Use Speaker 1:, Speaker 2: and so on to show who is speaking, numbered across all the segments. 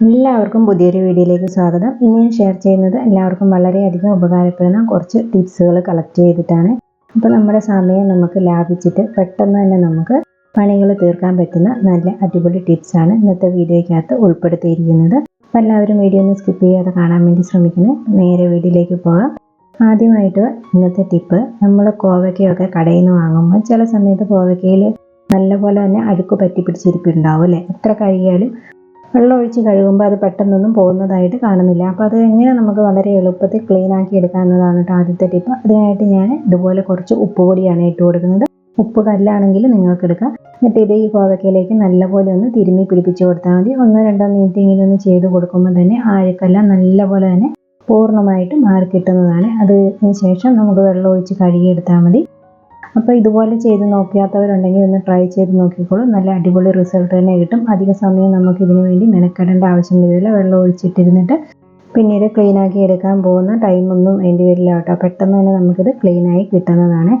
Speaker 1: എല്ലാവർക്കും പുതിയൊരു വീഡിയോയിലേക്ക് സ്വാഗതം. ഇന്ന് ഞാൻ ഷെയർ ചെയ്യുന്നത് എല്ലാവർക്കും വളരെയധികം ഉപകാരപ്പെടുന്ന കുറച്ച് ടിപ്സുകൾ കളക്ട് ചെയ്തിട്ടാണ്. അപ്പോൾ നമ്മുടെ സമയം നമുക്ക് ലാഭിച്ചിട്ട് പെട്ടെന്ന് തന്നെ നമുക്ക് പണികൾ തീർക്കാൻ പറ്റുന്ന നല്ല അടിപൊളി ടിപ്സാണ് ഇന്നത്തെ വീഡിയോയ്ക്കകത്ത് ഉൾപ്പെടുത്തിയിരിക്കുന്നത്. അപ്പോൾ എല്ലാവരും വീഡിയോ ഒന്ന് സ്കിപ്പ് ചെയ്യാതെ കാണാൻ വേണ്ടി ശ്രമിക്കണേ. നേരെ വീഡിയോയിലേക്ക് പോകാം. ആദ്യമായിട്ട് ഇന്നത്തെ ടിപ്പ് നമ്മൾ കോവയ്ക്കയൊക്കെ കടയിൽ നിന്ന് വാങ്ങുമ്പോൾ ചില സമയത്ത് കോവയ്ക്കയിൽ നല്ലപോലെ തന്നെ അഴുക്ക് പറ്റി പിടിച്ചിരിപ്പുണ്ടാവും അല്ലേ? എത്ര കഴുകിയാലും വെള്ളം ഒഴിച്ച് കഴുകുമ്പോൾ അത് പെട്ടെന്നൊന്നും പോകുന്നതായിട്ട് കാണുന്നില്ല. അപ്പോൾ അത് എങ്ങനെ നമുക്ക് വളരെ എളുപ്പത്തിൽ ക്ലീൻ ആക്കി എടുക്കാവുന്നതാണ് കേട്ടോ ആദ്യത്തെ ടിപ്പ് അതിനായിട്ട് ഞാൻ ഇതുപോലെ കുറച്ച് ഉപ്പ് പൊടിയാണ് ഇട്ട് കൊടുക്കുന്നത്. ഉപ്പ് കല്ലാണെങ്കിൽ നിങ്ങൾക്ക് എടുക്കാം. എന്നിട്ട് ഇത് ഈ കോവക്കയിലേക്ക് നല്ലപോലെ ഒന്ന് തിരുമ്മി പിടിപ്പിച്ച് കൊടുത്താൽ മതി. ഒന്നോ രണ്ടോ മിനിറ്റെങ്കിലും ഒന്ന് ചെയ്ത് കൊടുക്കുമ്പോൾ തന്നെ ആഴക്കെല്ലാം നല്ലപോലെ തന്നെ പൂർണമായിട്ട് മാറി കിട്ടുന്നതാണ് അതിന് ശേഷം നമുക്ക് വെള്ളം ഒഴിച്ച് കഴുകിയെടുത്താൽ മതി. അപ്പോൾ ഇതുപോലെ ചെയ്ത് നോക്കാത്തവരുണ്ടെങ്കിൽ ഒന്ന് ട്രൈ ചെയ്ത് നോക്കിക്കോളൂ. നല്ല അടിപൊളി റിസൾട്ട് തന്നെ കിട്ടും. അധിക സമയം നമുക്ക് ഇതിനു വേണ്ടി മെനക്കെടേണ്ട ആവശ്യം വരില്ല വെള്ളം ഒഴിച്ചിട്ടിരുന്നിട്ട് പിന്നീട് ക്ലീൻ ആക്കി എടുക്കാൻ പോകുന്ന ടൈമൊന്നും വേണ്ടി വരില്ല കേട്ടോ. പെട്ടെന്ന് തന്നെ നമുക്കിത് ക്ലീനായി കിട്ടുന്നതാണ്.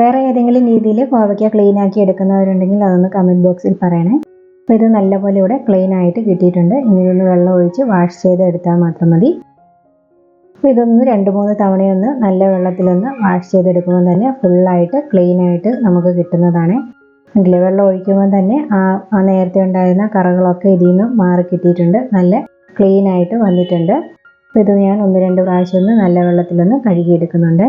Speaker 1: വേറെ ഏതെങ്കിലും രീതിയിൽ കോവയ്ക്ക ക്ലീൻ ആക്കി എടുക്കുന്നവരുണ്ടെങ്കിൽ അതൊന്ന് കമന്റ് ബോക്സിൽ പറയണേ. അപ്പോൾ ഇത് നല്ലപോലെ ഇവിടെ ക്ലീൻ ആയിട്ട് കിട്ടിയിട്ടുണ്ട്. ഇനി ഇതൊന്ന് വെള്ളം ഒഴിച്ച് വാഷ് ചെയ്ത് എടുത്താൽ മാത്രം മതി. അപ്പോൾ ഇതൊന്ന് രണ്ട് മൂന്ന് തവണയൊന്ന് നല്ല വെള്ളത്തിലൊന്ന് വാഷ് ചെയ്തെടുക്കുമ്പോൾ തന്നെ ഫുള്ളായിട്ട് ക്ലീൻ ആയിട്ട് നമുക്ക് കിട്ടുന്നതാണ്. ഇതിലെ വെള്ളം ഒഴിക്കുമ്പോൾ തന്നെ ആ ആ നേരത്തെ ഉണ്ടായിരുന്ന കറകളൊക്കെ ഇതിൽ നിന്ന് മാറി കിട്ടിയിട്ടുണ്ട്. നല്ല ക്ലീൻ ആയിട്ട് വന്നിട്ടുണ്ട്. അപ്പോൾ ഇത് ഞാൻ ഒന്ന് രണ്ട് പ്രാവശ്യം ഒന്ന് നല്ല വെള്ളത്തിലൊന്ന് കഴുകിയെടുക്കുന്നുണ്ട്.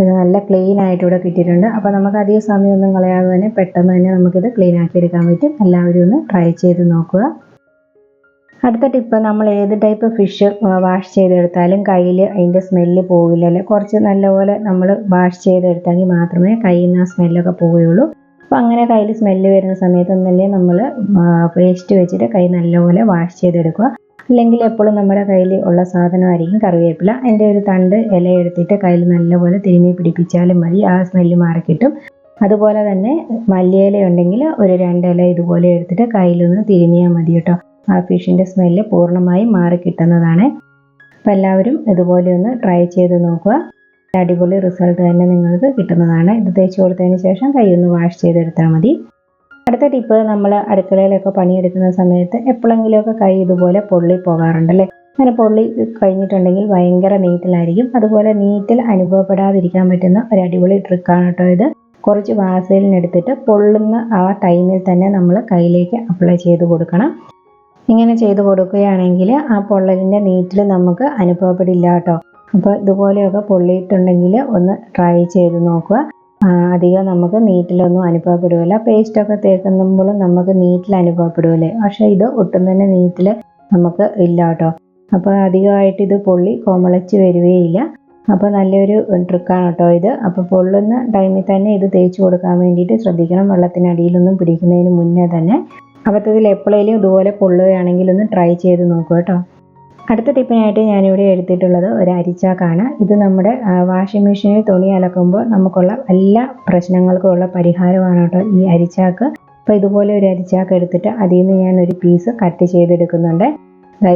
Speaker 1: ഇത് നല്ല ക്ലീൻ ആയിട്ട് ഇവിടെ കിട്ടിയിട്ടുണ്ട്. അപ്പോൾ നമുക്ക് അധികം സമയമൊന്നും കളയാതെ തന്നെ പെട്ടെന്ന് തന്നെ നമുക്കിത് ക്ലീൻ ആക്കി എടുക്കാൻ പറ്റും. എല്ലാവരും ഒന്ന് ട്രൈ ചെയ്ത് നോക്കുക. അടുത്ത ടിപ്പ് നമ്മൾ ഏത് ടൈപ്പ് ഫിഷ് വാഷ് ചെയ്തെടുത്താലും കയ്യിൽ അതിന്റെ സ്മെല്ല് പോകില്ല. അല്ലെ? കുറച്ച് നല്ലപോലെ നമ്മൾ വാഷ് ചെയ്തെടുത്തെങ്കിൽ മാത്രമേ കയ്യിൽ നിന്ന് ആ സ്മെല്ലൊക്കെ പോവുകയുള്ളൂ. അപ്പോൾ അങ്ങനെ കയ്യിൽ സ്മെല്ല് വരുന്ന സമയത്ത് ഒന്നല്ലേ നമ്മൾ പേസ്റ്റ് വെച്ചിട്ട് കൈ നല്ലപോലെ വാഷ് ചെയ്തെടുക്കുക. അല്ലെങ്കിൽ എപ്പോഴും നമ്മുടെ കയ്യിൽ ഉള്ള സാധനമായിരിക്കും കറിവേപ്പില. എന്റെ ഒരു തണ്ട് ഇല എടുത്തിട്ട് കയ്യിൽ നല്ലപോലെ തിരുമ്മി പിടിപ്പിച്ചാലും മതി. ആ സ്മെല്ല് മാറിക്കിട്ടും. അതുപോലെ തന്നെ മല്ലിയില ഉണ്ടെങ്കിൽ ഒരു രണ്ടില ഇതുപോലെ എടുത്തിട്ട് കയ്യിലൊന്ന് തിരുമിയാൽ മതി കേട്ടോ. ആ ഫിഷിന്റെ സ്മെല്ല് പൂർണമായും മാറി കിട്ടുന്നതാണ്. അപ്പോൾ എല്ലാവരും ഇതുപോലെ ഒന്ന് ട്രൈ ചെയ്ത് നോക്കുക. അടിപൊളി റിസൾട്ട് തന്നെ നിങ്ങൾക്ക് കിട്ടുന്നതാണ്. ഇത് തേച്ച് കൊടുത്തതിന് ശേഷം കൈ ഒന്ന് വാഷ് ചെയ്തെടുത്താൽ മതി. അടുത്ത ടിപ്പ് നമ്മൾ അടുക്കളയിലൊക്കെ പണിയെടുക്കുന്ന സമയത്ത് എപ്പോഴെങ്കിലുമൊക്കെ കൈ ഇതുപോലെ പൊള്ളി പോകാറുണ്ട് അല്ലേ അങ്ങനെ പൊള്ളി കഴിഞ്ഞിട്ടുണ്ടെങ്കിൽ ഭയങ്കര നീറ്റിലായിരിക്കും. അതുപോലെ നീറ്റിൽ അനുഭവപ്പെടാതിരിക്കാൻ പറ്റുന്ന ഒരു അടിപൊളി ട്രിക്കാണ് കേട്ടോ ഇത്. കുറച്ച് വാസലിനെടുത്തിട്ട് പൊള്ളുന്ന ആ ടൈമിൽ തന്നെ നമ്മൾ കയ്യിലേക്ക് അപ്ലൈ ചെയ്ത് കൊടുക്കണം. ഇങ്ങനെ ചെയ്ത് കൊടുക്കുകയാണെങ്കിൽ ആ പൊള്ളലിന്റെ നീറ്റിൽ നമുക്ക് അനുഭവപ്പെടില്ല കേട്ടോ അപ്പോൾ ഇതുപോലെയൊക്കെ പൊള്ളിയിട്ടുണ്ടെങ്കിൽ ഒന്ന് ട്രൈ ചെയ്ത് നോക്കുക. അധികം നമുക്ക് നീറ്റിലൊന്നും അനുഭവപ്പെടുകയില്ല പേസ്റ്റൊക്കെ തേക്കുമ്പോൾ നമുക്ക് നീറ്റിൽ അനുഭവപ്പെടുകയില്ലേ പക്ഷേ ഇത് ഒട്ടും തന്നെ നീറ്റിൽ നമുക്ക് ഇല്ല കേട്ടോ അപ്പോൾ അധികമായിട്ട് ഇത് പൊള്ളി കോമളച്ച് വരികയില്ല. അപ്പോൾ നല്ലൊരു ട്രിക്കാണ് കേട്ടോ ഇത്. അപ്പോൾ പൊള്ളുന്ന ടൈമിൽ തന്നെ ഇത് തേച്ച് കൊടുക്കാൻ വേണ്ടിയിട്ട് ശ്രദ്ധിക്കണം. വെള്ളത്തിനടിയിലൊന്നും പിടിക്കുന്നതിന് മുന്നേ തന്നെ. അബദ്ധത്തിൽ എപ്പോഴേലും ഇതുപോലെ പൊള്ളുകയാണെങ്കിൽ ഒന്ന് ട്രൈ ചെയ്ത് നോക്കുക കേട്ടോ. അടുത്ത ടിപ്പിനായിട്ട് ഞാനിവിടെ എടുത്തിട്ടുള്ളത് ഒരു അരിച്ചാക്കാണ്. ഇത് നമ്മുടെ വാഷിംഗ് മെഷീനിൽ തുണി അലക്കുമ്പോൾ നമുക്കുള്ള എല്ലാ പ്രശ്നങ്ങൾക്കുമുള്ള പരിഹാരമാണ് കേട്ടോ ഈ അരിച്ചാക്ക്. അപ്പോൾ ഇതുപോലെ ഒരു അരിച്ചാക്ക് എടുത്തിട്ട് അതിൽ നിന്ന് ഞാൻ ഒരു പീസ് കട്ട് ചെയ്തെടുക്കുന്നുണ്ട്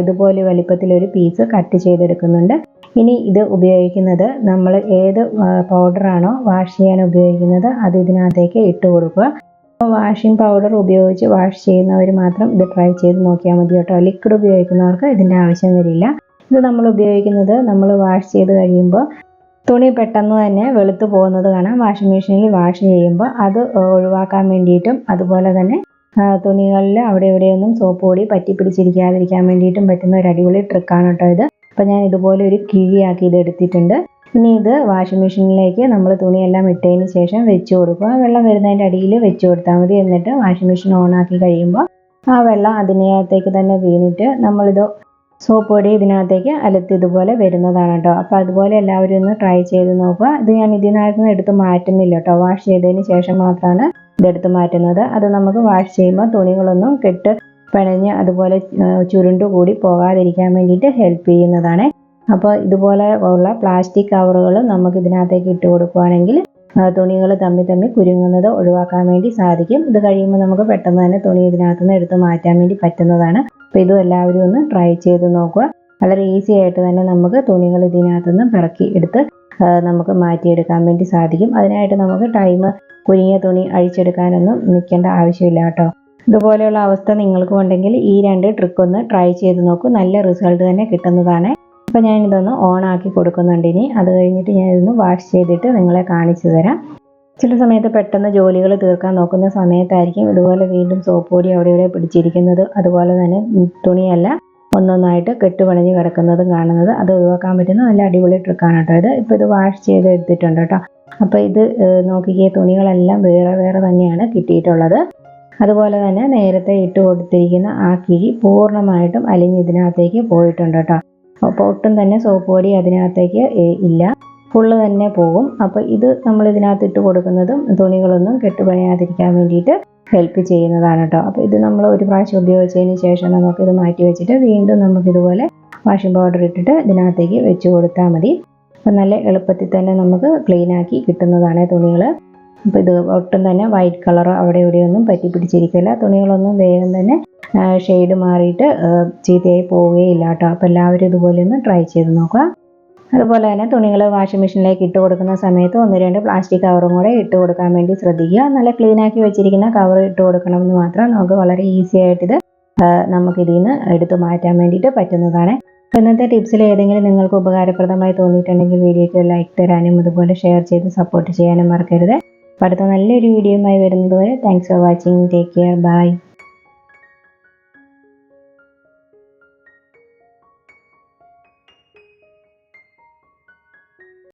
Speaker 1: ഇതുപോലെ വലിപ്പത്തിൽ ഒരു പീസ് കട്ട് ചെയ്തെടുക്കുന്നുണ്ട്. ഇനി ഇത് ഉപയോഗിക്കുന്നത് നമ്മൾ ഏത് പൗഡറാണോ വാഷ് ചെയ്യാൻ ഉപയോഗിക്കുന്നത് അത് ഇതിനകത്തേക്ക് ഇട്ട് കൊടുക്കുക. വാഷിംഗ് പൗഡർ ഉപയോഗിച്ച് വാഷ് ചെയ്യുന്നവർ മാത്രം ഇത് ട്രൈ ചെയ്ത് നോക്കിയാൽ മതി കേട്ടോ. ലിക്വിഡ് ഉപയോഗിക്കുന്നവർക്ക് ഇതിന്റെ ആവശ്യം വരില്ല. ഇത് നമ്മൾ ഉപയോഗിക്കുന്നത് നമ്മൾ വാഷ് ചെയ്ത് കഴിയുമ്പോൾ തുണി പെട്ടെന്ന് തന്നെ വെളുത്ത് പോകുന്നത് കാണാം. വാഷിംഗ് മെഷീനിൽ വാഷ് ചെയ്യുമ്പോൾ അത് ഒഴിവാക്കാൻ വേണ്ടിയിട്ടും അതുപോലെ തന്നെ തുണികളിൽ അവിടെ ഇവിടെയൊന്നും സോപ്പ് പൊടി പറ്റി പിടിച്ചിരിക്കാതിരിക്കാൻ വേണ്ടിയിട്ടും പറ്റുന്ന ഒരു അടിപൊളി ട്രിക്കാണ് കേട്ടോ ഇത്. അപ്പോൾ ഞാൻ ഇതുപോലെ ഒരു കിഴിയാക്കി ഇത് എടുത്തിട്ടുണ്ട്. ഇനി ഇത് വാഷിംഗ് മെഷീനിലേക്ക് നമ്മൾ തുണിയെല്ലാം ഇട്ടതിന് ശേഷം വെച്ച് കൊടുക്കുക. വെള്ളം വരുന്നതിന്റെ അടിയിൽ വെച്ച് കൊടുത്താൽ മതി. എന്നിട്ട് വാഷിംഗ് മെഷീൻ ഓണാക്കി കഴിയുമ്പോൾ ആ വെള്ളം അതിനകത്തേക്ക് തന്നെ വീണിട്ട് നമ്മളിത് സോപ്പ് പൊടി ഇതിനകത്തേക്ക് അലത്തി ഇതുപോലെ വരുന്നതാണ് കേട്ടോ അപ്പോൾ അതുപോലെ എല്ലാവരും ഒന്ന് ട്രൈ ചെയ്ത് നോക്കുക. ഇത് ഞാൻ ഇതിനകത്ത് എടുത്ത് മാറ്റുന്നില്ല കേട്ടോ വാഷ് ചെയ്തതിന് ശേഷം മാത്രമാണ് ഇതെടുത്ത് മാറ്റുന്നത്. അത് നമുക്ക് വാഷ് ചെയ്യുമ്പോൾ തുണികളൊന്നും കെട്ട് പിണഞ്ഞ് അതുപോലെ ചുരുണ്ട് കൂടി പോകാതിരിക്കാൻ വേണ്ടിയിട്ട് ഹെൽപ്പ് ചെയ്യുന്നതാണ്. അപ്പോൾ ഇതുപോലെ ഉള്ള പ്ലാസ്റ്റിക് കവറുകൾ നമുക്ക് ഇതിനകത്തേക്ക് ഇട്ട് കൊടുക്കുകയാണെങ്കിൽ തുണികൾ തമ്മിൽ തമ്മിൽ കുരുങ്ങുന്നത് ഒഴിവാക്കാൻ വേണ്ടി സാധിക്കും. ഇത് കഴിയുമ്പോൾ നമുക്ക് പെട്ടെന്ന് തന്നെ തുണി ഇതിനകത്ത് നിന്ന് എടുത്ത് മാറ്റാൻ വേണ്ടി പറ്റുന്നതാണ്. അപ്പോൾ ഇതും എല്ലാവരും ഒന്ന് ട്രൈ ചെയ്ത് നോക്കുക. വളരെ ഈസി ആയിട്ട് തന്നെ നമുക്ക് തുണികൾ ഇതിനകത്ത് നിന്ന് പിറക്കി എടുത്ത് നമുക്ക് മാറ്റിയെടുക്കാൻ വേണ്ടി സാധിക്കും. അതിനായിട്ട് നമുക്ക് ടൈം കുരുങ്ങിയ തുണി അഴിച്ചെടുക്കാനൊന്നും നിൽക്കേണ്ട ആവശ്യമില്ല കേട്ടോ. ഇതുപോലെയുള്ള അവസ്ഥ നിങ്ങൾക്കും ഉണ്ടെങ്കിൽ ഈ രണ്ട് ട്രിക്ക് ഒന്ന് ട്രൈ ചെയ്ത് നോക്കൂ. നല്ല റിസൾട്ട് തന്നെ കിട്ടുന്നതാണ്. അപ്പോൾ ഞാൻ ഇതൊന്ന് ഓൺ ആക്കി കൊടുക്കുന്നുണ്ട് ഇനി. അത് കഴിഞ്ഞിട്ട് ഞാൻ ഇതൊന്ന് വാഷ് ചെയ്തിട്ട് നിങ്ങളെ കാണിച്ചു തരാം. ചില സമയത്ത് പെട്ടെന്ന് ജോലികൾ തീർക്കാൻ നോക്കുന്ന സമയത്തായിരിക്കും ഇതുപോലെ വീണ്ടും സോപ്പ് പൊടി അവിടെ ഇവിടെ പിടിച്ചിരിക്കുന്നത്. അതുപോലെ തന്നെ തുണിയല്ല ഒന്നൊന്നായിട്ട് കെട്ടുപണിഞ്ഞ് കിടക്കുന്നതും കാണുന്നത്. അത് ഒഴിവാക്കാൻ പറ്റുന്ന നല്ല അടിപൊളി ട്രിക്കാണ് കേട്ടോ ഇത്. ഇപ്പോൾ ഇത് വാഷ് ചെയ്ത് എടുത്തിട്ടുണ്ട് കേട്ടോ. അപ്പോൾ ഇത് നോക്കിക്കേ തുണികളെല്ലാം വേറെ വേറെ തന്നെയാണ് കിട്ടിയിട്ടുള്ളത്. അതുപോലെ തന്നെ നേരത്തെ ഇട്ട് കൊടുത്തിരിക്കുന്ന ആ കിഴി പൂർണമായിട്ടും അലിഞ്ഞ് ഇതിനകത്തേക്ക് പോയിട്ടുണ്ട് കേട്ടോ. അപ്പോൾ ഒട്ടും തന്നെ സോപ്പ് പൊടി അതിനകത്തേക്ക് ഇല്ല. ഫുള്ള് തന്നെ പോകും. അപ്പോൾ ഇത് നമ്മൾ ഇതിനകത്ത് ഇട്ട് കൊടുക്കുന്നതും തുണികളൊന്നും കെട്ടുപണിയാതിരിക്കാൻ വേണ്ടിയിട്ട് ഹെൽപ്പ് ചെയ്യുന്നതാണ് കേട്ടോ അപ്പോൾ ഇത് നമ്മൾ ഒരു പ്രാവശ്യം ഉപയോഗിച്ചതിന് ശേഷം നമുക്കിത് മാറ്റി വെച്ചിട്ട് വീണ്ടും നമുക്കിതുപോലെ വാഷിംഗ് പൗഡർ ഇട്ടിട്ട് ഇതിനകത്തേക്ക് വെച്ച് കൊടുത്താൽ മതി. അപ്പം നല്ല എളുപ്പത്തിൽ തന്നെ നമുക്ക് ക്ലീൻ ആക്കി കിട്ടുന്നതാണ് തുണികൾ. അപ്പോൾ ഇത് ഒട്ടും തന്നെ വൈറ്റ് കളർ അവിടെ ഇവിടെയൊന്നും പറ്റി പിടിച്ചിരിക്കില്ല. തുണികളൊന്നും വേഗം തന്നെ ഷെയ്ഡ് മാറിയിട്ട് ചീത്തയായി പോവുകയില്ല കേട്ടോ അപ്പോൾ എല്ലാവരും ഇതുപോലെ ഒന്ന് ട്രൈ ചെയ്ത് നോക്കുക. അതുപോലെ തന്നെ തുണികൾ വാഷിംഗ് മെഷീനിലേക്ക് ഇട്ട് കൊടുക്കുന്ന സമയത്ത് ഒന്ന് രണ്ട് പ്ലാസ്റ്റിക് കവറും കൂടെ ഇട്ട് കൊടുക്കാൻ വേണ്ടി ശ്രദ്ധിക്കുക. നല്ല ക്ലീൻ ആക്കി വെച്ചിരിക്കുന്ന കവർ ഇട്ട് കൊടുക്കണം എന്ന് മാത്രം നമുക്ക് വളരെ ഈസി ആയിട്ട് ഇത് ആ, നമുക്ക് ഇതിൽ നിന്ന് എടുത്ത് മാറ്റാൻ വേണ്ടിയിട്ട് പറ്റുന്നതാണ്. അപ്പോൾ ഇന്നത്തെ ടിപ്സിൽ ഏതെങ്കിലും നിങ്ങൾക്ക് ഉപകാരപ്രദമായി തോന്നിയിട്ടുണ്ടെങ്കിൽ വീഡിയോയ്ക്ക് ലൈക്ക് തരാനും അതുപോലെ ഷെയർ ചെയ്ത് സപ്പോർട്ട് ചെയ്യാനും മറക്കരുത്. അടുത്ത നല്ലൊരു വീഡിയോയുമായി വരുന്നതുവരെ thanks for watching take care bye